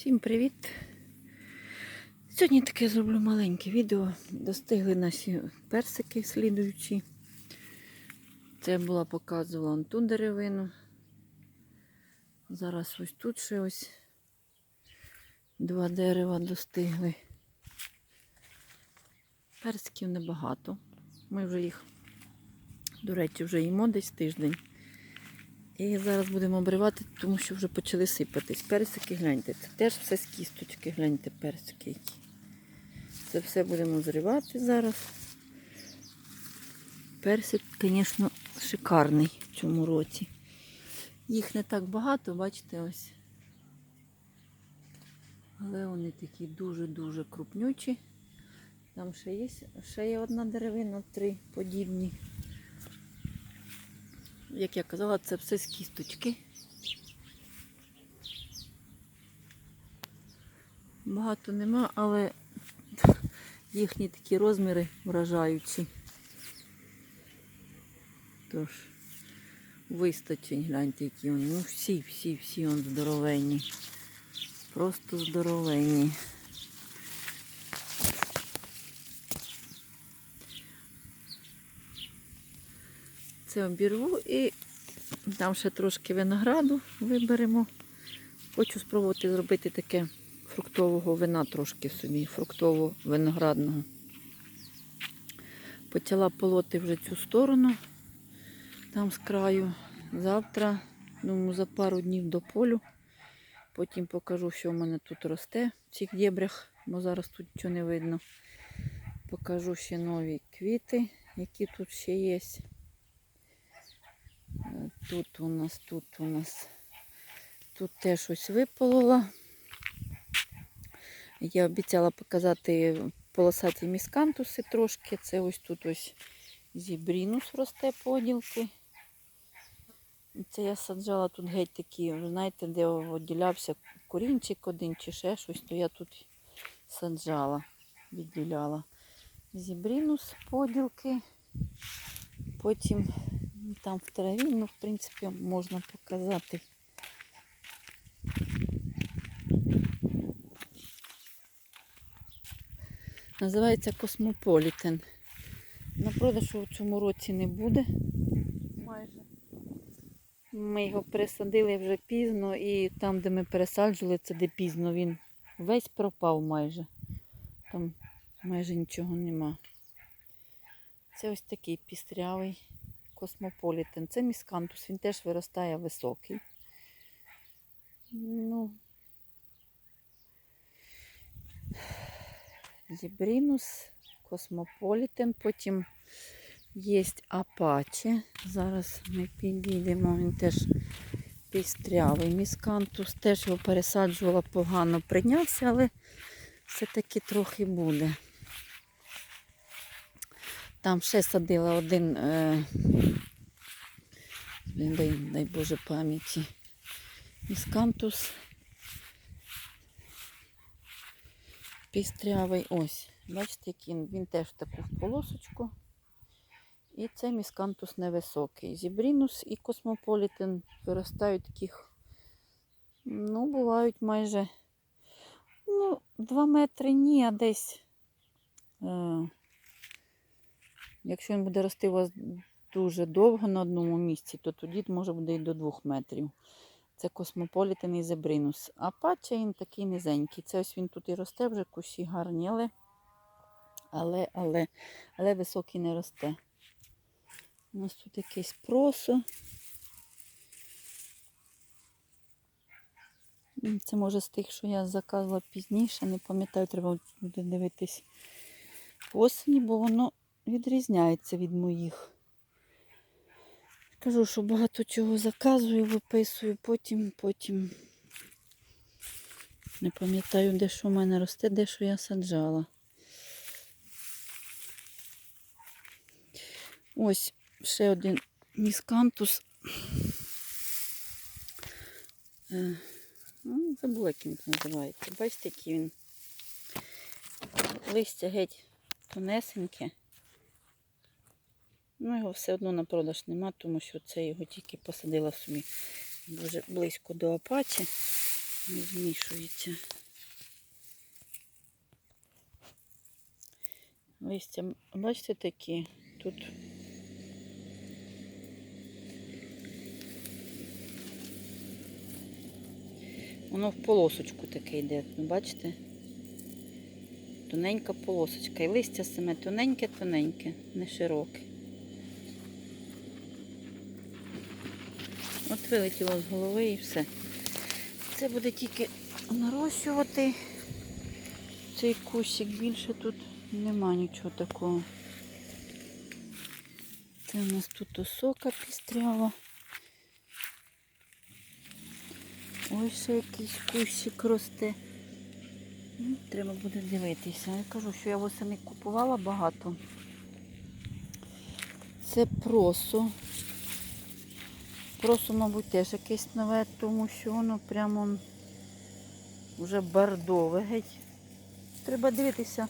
Всім привіт! Сьогодні таке зроблю маленьке відео. Достигли наші персики слідуючі. Це була показувала ту деревину. Зараз ось тут ще ось два дерева достигли. Персиків небагато. Ми вже їх, до речі, вже їмо десь тиждень. І зараз будемо обривати, тому що вже почали сипатись. Персики, гляньте, це теж все з кісточки, гляньте персики які. Це все будемо зривати зараз. Персик, звісно, шикарний в цьому році. Їх не так багато, бачите, ось. Але вони такі дуже-дуже крупнючі. Там ще є, ще є одна деревина, три подібні як я казала, це все з кісточки. Багато нема, але їхні такі розміри вражаючі. Тож, вистачить, гляньте, які вони. Ну всі, всі, всі здоровенні. Просто здоровенні. Це обірву і там ще трошки винограду виберемо. Хочу спробувати зробити таке фруктового вина трошки собі, фруктово-виноградного. Почала полоти вже цю сторону, там з краю. Завтра, думаю, за пару днів до полю. Потім покажу, що в мене тут росте в цих дєбрях, бо зараз тут нічого не видно. Покажу ще нові квіти, які тут ще є. Тут у нас, тут у нас, тут теж щось виполола. Я обіцяла показати полосаті міскантуси трошки. Це ось тут ось зібрінус росте поділки. Це я саджала тут геть такі, знаєте, де відділявся корінчик один чи ще щось, то я тут саджала, відділяла. Зібрінус поділки. Потім там в траві, ну, в принципі, можна показати. Називається Космополітен. На продажу в цьому році не буде. Майже. Ми його пересадили вже пізно і там, де ми пересаджували, це де пізно, він весь пропав майже. Там майже нічого нема. Це ось такий пістрявий космополітен. Це міскантус, він теж виростає високий. Ну, Зібрінус, космополітен, потім є апаче. Зараз ми підійдемо, він теж пістрявий міскантус. Теж його пересаджувала погано, прийнявся, але все-таки трохи буде. Там ще садила один, е, дай, дай Боже пам'яті, міскантус. Пістрявий ось. Бачите, який він, він теж таку в полосочку. І це міскантус невисокий. Зібрінус і космополітен виростають таких, ну, бувають майже ну, 2 метри ні, а десь. Е, Якщо він буде рости у вас дуже довго на одному місці, то тоді може буде і до 2 метрів. Це космополітен і зебринус. А пача він такий низенький. Це ось він тут і росте, вже кущі гарні, але, але, але, але високий не росте. У нас тут якесь просо. Це може з тих, що я заказувала пізніше, не пам'ятаю, треба буде дивитись осені, бо воно відрізняється від моїх. Кажу, що багато чого заказую, виписую, потім, потім не пам'ятаю, де що в мене росте, де що я саджала. Ось ще один міскантус. Е, ну, забула, як він називається. Бачите, який він листя геть тонесеньке. Ну, його все одно на продаж нема, тому що це його тільки посадила собі дуже близько до апачі. Не змішується. Листя, бачите, такі тут. Воно в полосочку таке йде, бачите? Тоненька полосочка. І листя саме тоненьке-тоненьке, не широке. От вилетіло з голови і все. Це буде тільки нарощувати цей кущик. Більше тут нема нічого такого. Це у нас тут осока пістряла. Ось ще якийсь кущик росте. Ну, Треба буде дивитися. Я кажу, що я восени купувала багато. Це просо. Просо, мабуть, теж якесь нове, тому що воно прямо вже бордове геть. Треба дивитися,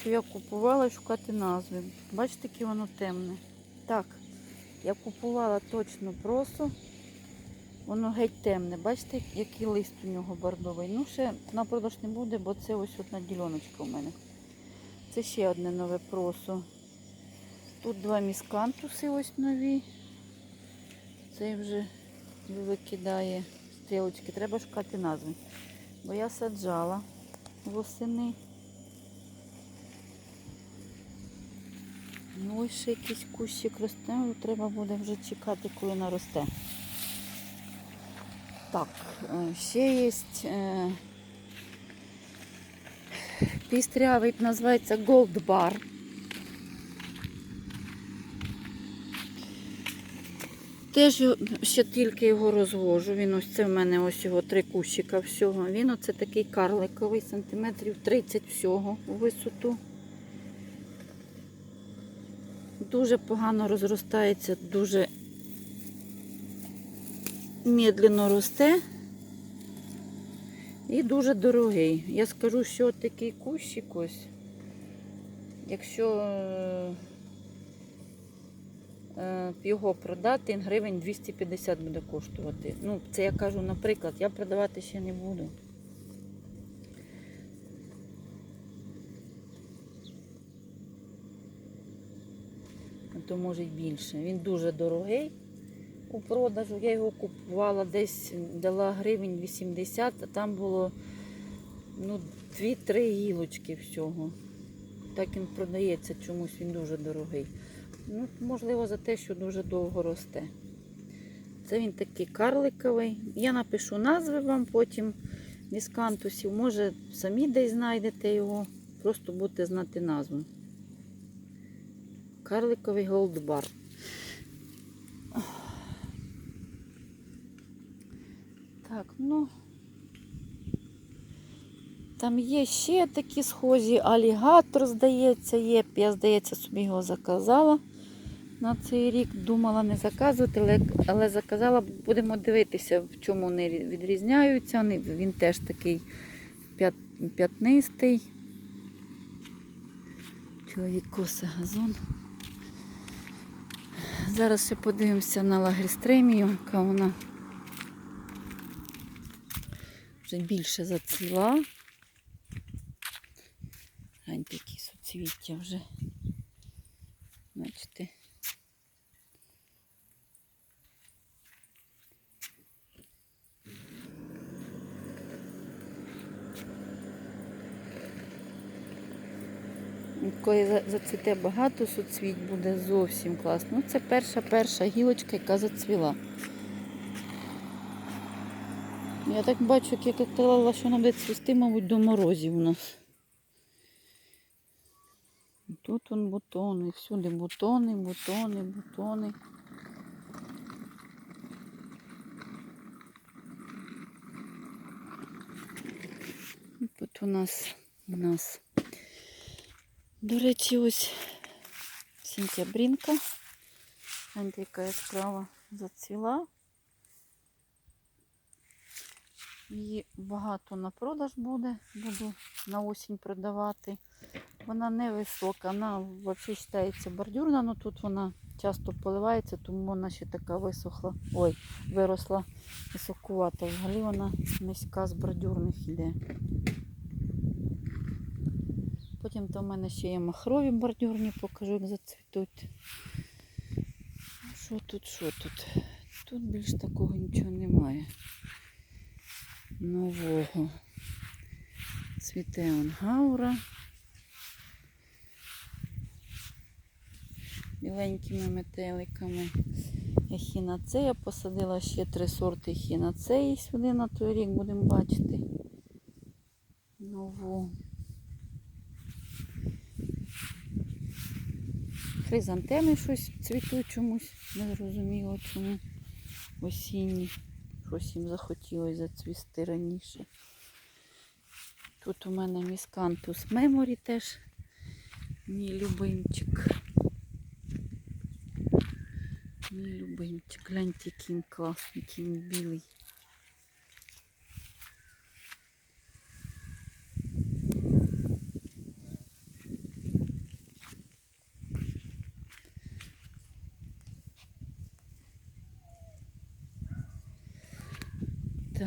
що я купувала шукати назви. Бачите, яке воно темне. Так, я купувала точно просо. Воно геть темне. Бачите, який лист у нього бордовий. Ну, ще на продаж не буде, бо це ось одна діляночка у мене. Це ще одне нове просо. Тут два міскантуси ось нові. Цей вже викидає стрілочки. Треба шукати назви. Бо я саджала восени. Ну ось ще якийсь кущик росте, треба буде вже чекати, коли наросте. Так, е, ще є е, пістрявий, називається Gold Bar. Теж ще тільки його розвожу. Він ось це в мене ось його три кущика всього. Він оце такий карликовий, сантиметрів 30 всього у висоту. Дуже погано розростається, дуже медленно росте і дуже дорогий. Я скажу, що такий кущик ось, якщо е, його продати, гривень 250 буде коштувати. Ну, це я кажу, наприклад, я продавати ще не буду. То може й більше. Він дуже дорогий у продажу. Я його купувала десь, дала гривень 80, а там було ну, 2-3 гілочки всього. Так він продається чомусь, він дуже дорогий. Ну, можливо, за те, що дуже довго росте. Це він такий карликовий. Я напишу назви вам потім міскантусів. Може, самі десь знайдете його. Просто будете знати назву. Карликовий голдбар. Так, ну. Там є ще такі схожі. Алігатор, здається, є. Я, здається, собі його заказала на цей рік. Думала не заказувати, але, але заказала. Будемо дивитися, в чому вони відрізняються. Він теж такий п'ят- п'ятнистий. Чоловік косе газон. Зараз ще подивимося на лагерстремію, яка вона вже більше зацвіла. Гляньте, які суцвіття вже. Бачите. Коли зацвіте багато суцвіть, буде зовсім класно. Ну, це перша перша гілочка, яка зацвіла. Я так бачу, як я казала, що вона буде цвісти, мабуть, до морозів у нас. Тут он бутони, всюди бутони, бутони. І Тут у нас, у нас, до речі, ось сентябринка. Гляньте, яка яскрава зацвіла. Її багато на продаж буде, буду на осінь продавати. Вона невисока, вона взагалі вважається бордюрна, але тут вона часто поливається, тому вона ще така висохла. Ой, виросла високувата. Взагалі вона низька з бордюрних іде. Потім то в мене ще є махрові бордюрні, покажу, як зацвітуть. Що тут, що тут? Тут більш такого нічого немає. Нового. Цвіте он гаура. Біленькими метеликами. Ехінацея посадила ще три сорти ехінацеї сюди на той рік будемо бачити. Нову. Хризантеми щось цвітуть чомусь, не зрозуміло чому. Осінні. Щось їм захотілося зацвісти раніше. Тут у мене міскантус меморі теж. Мій любимчик. Мій любимчик. Гляньте, який він класний, який він білий.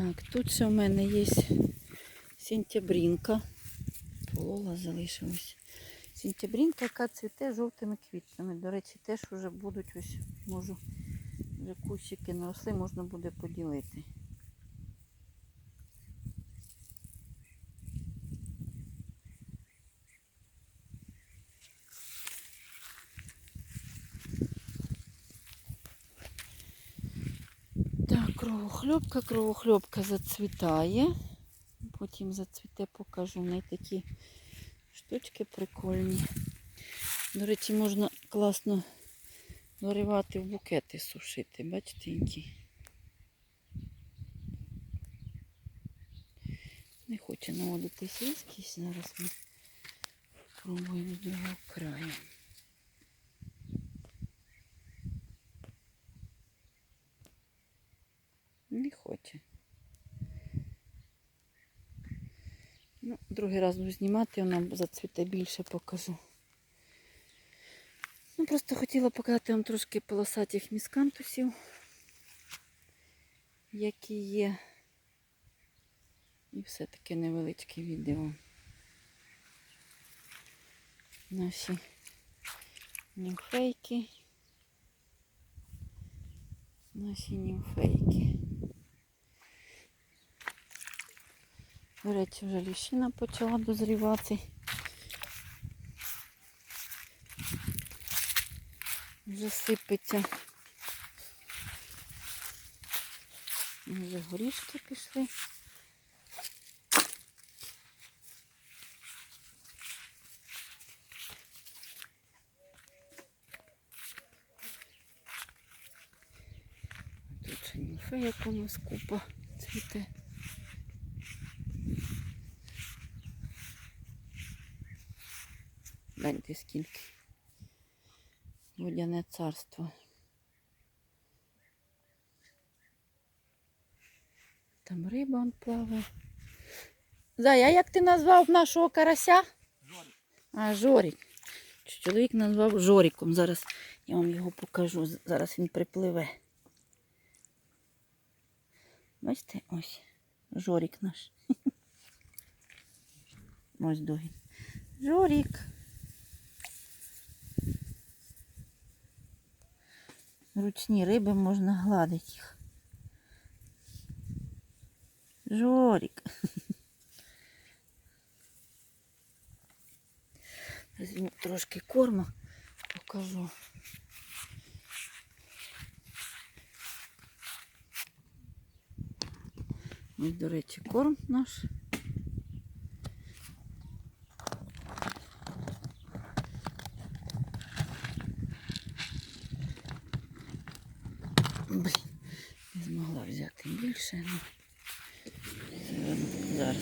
Так, тут ще в мене є сентябрінка. Полола залишилась. Сентябрінка, яка цвіте жовтими квітками. До речі, теж вже будуть ось, можу, вже кущики наросли, можна буде поділити. Так, кровохльопка, кровохльопка зацвітає. Потім зацвіте, покажу. Неї такі штучки прикольні. До речі, можна класно виривати в букети сушити. Бачите, які. Не хоче наводитись різкість. Зараз ми спробуємо з другого краю. Не хоче. Ну, другий раз буду знімати, вона зацвіте більше покажу. Ну, просто хотіла показати вам трошки полосатих міскантусів, які є. І все таке невеличке відео. Наші німфейки. Наші німфейки. До речі, вже ліщина почала дозрівати. Вже сипеться. Вже горішки пішли. Тут ще німфея комусь купа цвіте. Гляньте скільки. Водяне царство. Там риба он плаває. Зай, а як ти назвав нашого карася? Жорик. А, Жорик. Чоловік назвав Жориком. Зараз я вам його покажу. Зараз він припливе. Бачите, ось. Жорик наш. Ось догін. Жорик. Ручні риби можна гладити їх. Жорик. Візьму трошки корму, покажу. Ось, до речі, корм наш. Блін, не змогла взяти більше. Ну. Зараз.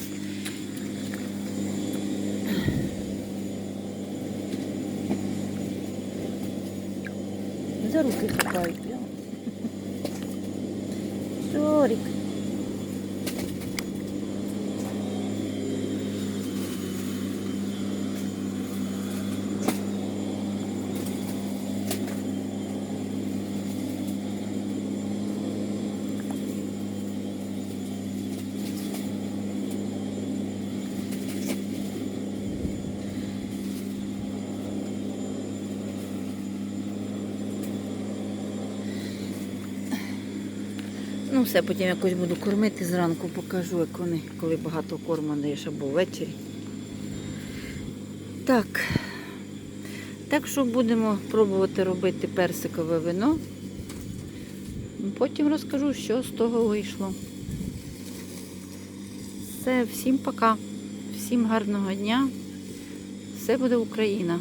За руки хапають. Жорик. Ну, все, потім якось буду кормити зранку, покажу, як вони, коли багато корму даєш або ввечері. Так. Так що будемо пробувати робити персикове вино. Потім розкажу, що з того вийшло. Все, всім пока. Всім гарного дня. Все буде Україна.